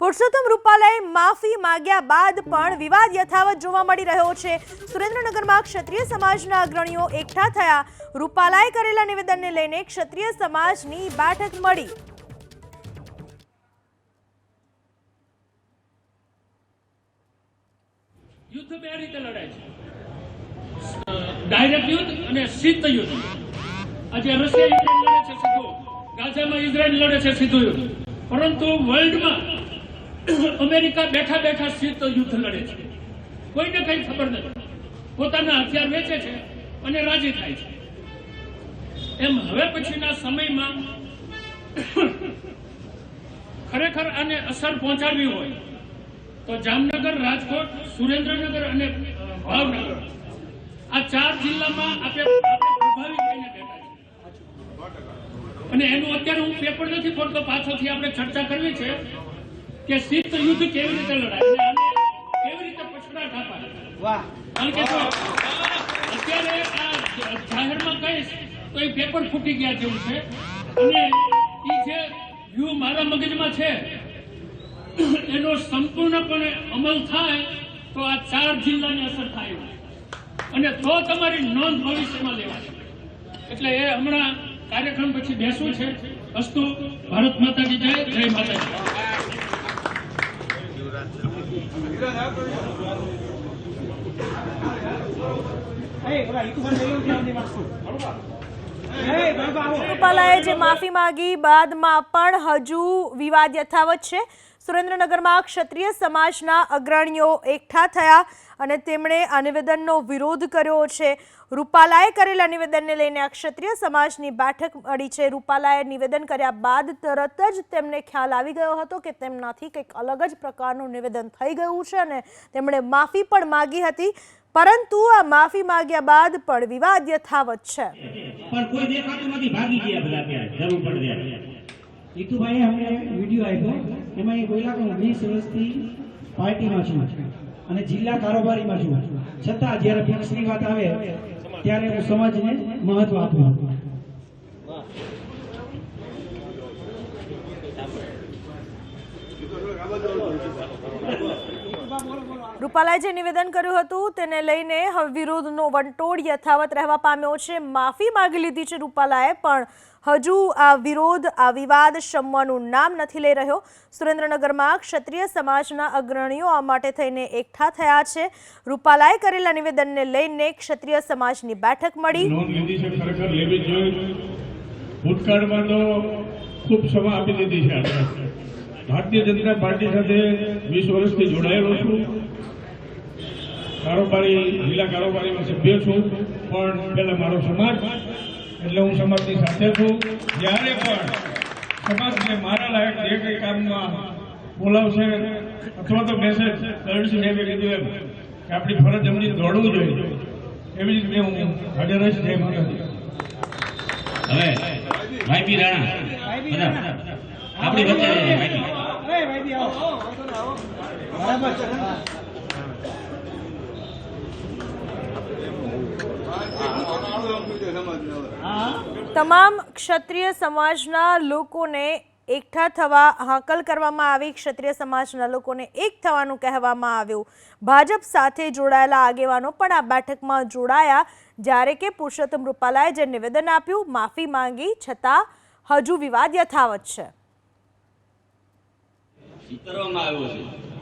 પુરુષોત્તમ રૂપાલાએ માફી માંગ્યા બાદ પણ વિવાદ યથાવત જોવા મળી રહ્યો છે. સુરેન્દ્રનગરમાં ક્ષત્રિય સમાજના અગ્રણીઓ એકઠા થયા. રૂપાલાએ કરેલા નિવેદનને લઈને ક્ષત્રિય સમાજની બેઠક મળી. યુદ્ધ બે રીતે લડાય છે. ડાયરેક્ટ યુદ્ધ અને શીત યુદ્ધ. આજે રશિયા યુક્રેન લડે છે સીધું. ગાઝામાં ઇઝરાયલ લડે છે સીધું યુદ્ધ. પરંતુ વર્લ્ડમાં અમેરિકા બેઠા બેઠા શીત યુદ્ધ લડે છે. કોઈને કઈ ખબર નથી. પોતાના હથિયાર વેચે છે અને રાજી થાય છે. એમ હવે પછીના સમયમાં ખરેખર આને અસર પહોંચાડવી હોય તો જામનગર, રાજકોટ, સુરેન્દ્રનગર અને ભાવનગર આ ચાર જિલ્લામાં આપણે અને એનું અત્યારે હું પેપર નથી ખોલતો પાછળથી આપણે ચર્ચા કરવી છે. કે શીત યુદ્ધ કેવી રીતે લડાય? અને કેવી રીતે પછડાટ અપાય કારણ કે જો અત્યારે આ જાહેરમાં કહીશ તો એ પેપર ફૂટી ગયા જેવું છે. અને એ જે વ્યૂ મારા મગજમાં છે એનો સંપૂર્ણપણે અમલ થાય તો આ ચાર જિલ્લાની અસર થાય અને તો તમારી નોંધ ભવિષ્યમાં લેવાશે. એટલે એ હમણાં કાર્યક્રમ પછી બેસવું છે. અસ્તુ ભારત માતાજી જય જય માતાજી. રૂપાલાએ જે માફી માંગી બાદમાં પણ હજુ વિવાદ યથાવત છે. સુરેન્દ્રનગરમાં ક્ષત્રિય સમાજના અગ્રણીઓ એકઠા થયા અને તેમણે આ નિવેદનનો વિરોધ કર્યો છે. રૂપાલાએ કરેલા નિવેદનને લઈને આ ક્ષત્રિય સમાજની બેઠક મળી છે. રૂપાલાએ નિવેદન કર્યા બાદ તરત જ તેમને ખ્યાલ આવી ગયો હતો કે તેમનાથી કંઈક અલગ જ પ્રકારનું નિવેદન થઈ ગયું છે અને તેમણે માફી પણ માગી હતી. પરંતુ આ માફી માંગ્યા બાદ પણ વિવાદ યથાવત છે. ભાગી ગયા બધા જરૂર પડે ત્યારે ઈતુભાઈ અમને વીડિયો આપ્યો. એમાં એ બોલ્યા કે હું વીસ વર્ષથી પાર્ટીમાં છું અને જિલ્લા કારોબારીમાં છું. છતાં જ્યારે પક્ષની વાત આવે, ત્યારે હું સમાજને મહત્વ આપું રૂપાલાએ જે નિવેદન કર્યું હતું, તેને લઈને હવે વિરોધનો વંટોળ યથાવત રહેવા પામ્યો છે. માફી માંગી લીધી છે રૂપાલાએ, પણ હજુ આ વિરોધ, આ વિવાદ શમવાનું નામ નથી લઈ રહ્યો. સુરેન્દ્રનગરમાં ક્ષત્રિય સમાજના અગ્રણીઓ આ માટે થઈને એકઠા થયા છે. રૂપાલાએ કરેલા નિવેદનને લઈને ક્ષત્રિય સમાજની બેઠક મળી. ખૂબ સમય આપી દીધી છે ભારતીય જનતા પાર્ટી સાથે વીસ વર્ષથી જોડાયેલો છું. કારોબારી જિલ્લા કારોબારીમાં સભ્ય છું પણ પહેલાં મારો સમાજ એટલે હું સમાજની સાથે છું જ્યારે પણ સમાજને મારા લાયક જે કંઈ કામમાં બોલાવશે અથવા તો મેસેજ કરણસિંહ સાહેબે કીધું એમ કે આપણી ફરજ એમની દોડવું જોઈએ એવી રીતે હું હાજર રહીશ જય માતાજી હવે ભાઈપી રાણા આપણી વચ્ચે તમામ ક્ષત્રિય સમાજના લોકોને એકઠા થવા હાકલ કરવામાં આવી. ક્ષત્રિય સમાજના લોકોને એક થવાનું કહેવામાં આવ્યું. ભાજપ સાથે જોડાયેલા આગેવાનો પણ આ બેઠકમાં જોડાયા. જ્યારે કે પુરુષોત્તમ રૂપાલાએ જે નિવેદન આપ્યું, માફી માંગી, છતાં હજુ વિવાદ યથાવત છે.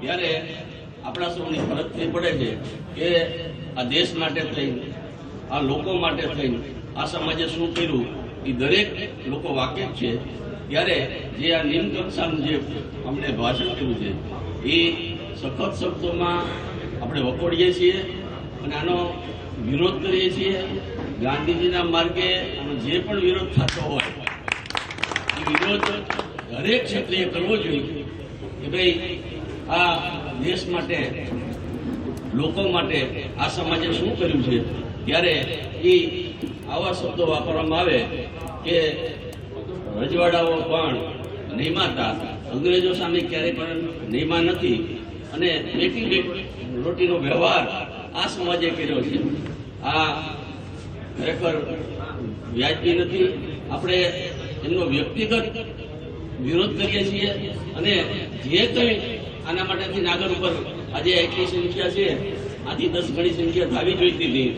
ત્યારે આપણા સૌની ફરજ થઈ પડે છે કે આ દેશ માટે થઈને, આ લોકો માટે થઈને આ સમાજે શું કર્યું? એ દરેક લોકો વાકેફ છે. ત્યારે જે આ નિમકક્ષાનું જે અમને ભાષણ કર્યું છે, એ સખત શબ્દોમાં આપણે વખોડીએ છીએ અને આનો વિરોધ કરીએ છીએ. ગાંધીજીના માર્ગે આનો જે પણ વિરોધ થતો હોય, એ વિરોધ દરેક ક્ષેત્રે કરવો જોઈએ કે ભાઈ આ દેશ માટે, લોકો માટે આ સમાજે શું કર્યું છે? ત્યારે એ આવા શબ્દો વાપરવામાં આવે કે રજવાડાઓ પણ નિમાતા અંગ્રેજો સામે ક્યારેય પણ નિમા નથી. અને બેટી રોટીનો વ્યવહાર આ સમાજે કર્યો છે. આ ખરેખર વ્યાજબી નથી. આપણે એમનો વ્યક્તિગત વિરોધ કરીએ છીએ અને જે કંઈ આના માટેથી નાગર ઉપર આજે એટલી સંખ્યા છે, આથી દસ ગણી સંખ્યા ધાવી જોઈતી હતી.